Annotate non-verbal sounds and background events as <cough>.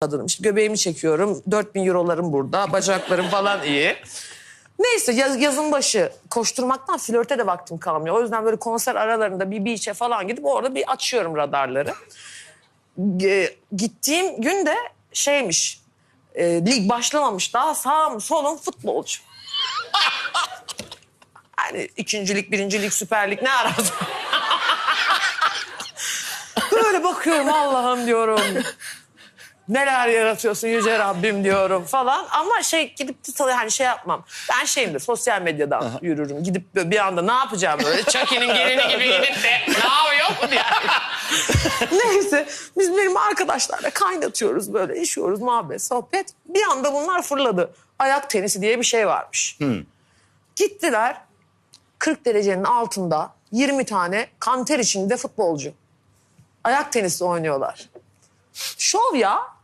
kadınım. İşte göbeğimi çekiyorum. 4000 eurolarım burada. Bacaklarım falan iyi. Neyse yaz, yazın başı koşturmaktan flörte de vaktim kalmıyor. O yüzden böyle konser aralarında bir beach'e falan gidip orada bir açıyorum radarları. E, gittiğim gün de şeymiş. e, lig başlamamış daha sağım solum futbolcu. <laughs> Yani ikincilik, birincilik, süper lig ne arasın? <laughs> Böyle bakıyorum Allah'ım diyorum. Neler yaratıyorsun yüce Rabbim diyorum falan. Ama şey gidip de tabii hani şey yapmam. Ben şeyimdir sosyal medyadan yürürüm. Gidip böyle bir anda ne yapacağım böyle Chucky'nin gelini gibi gidip de ne yapıyor mu diye. <laughs> Neyse biz benim arkadaşlarla kaynatıyoruz böyle işiyoruz muhabbet sohbet. Bir anda bunlar fırladı. Ayak tenisi diye bir şey varmış. Gittiler 40 derecenin altında 20 tane kanter içinde futbolcu. Ayak tenisi oynuyorlar. Şov ya.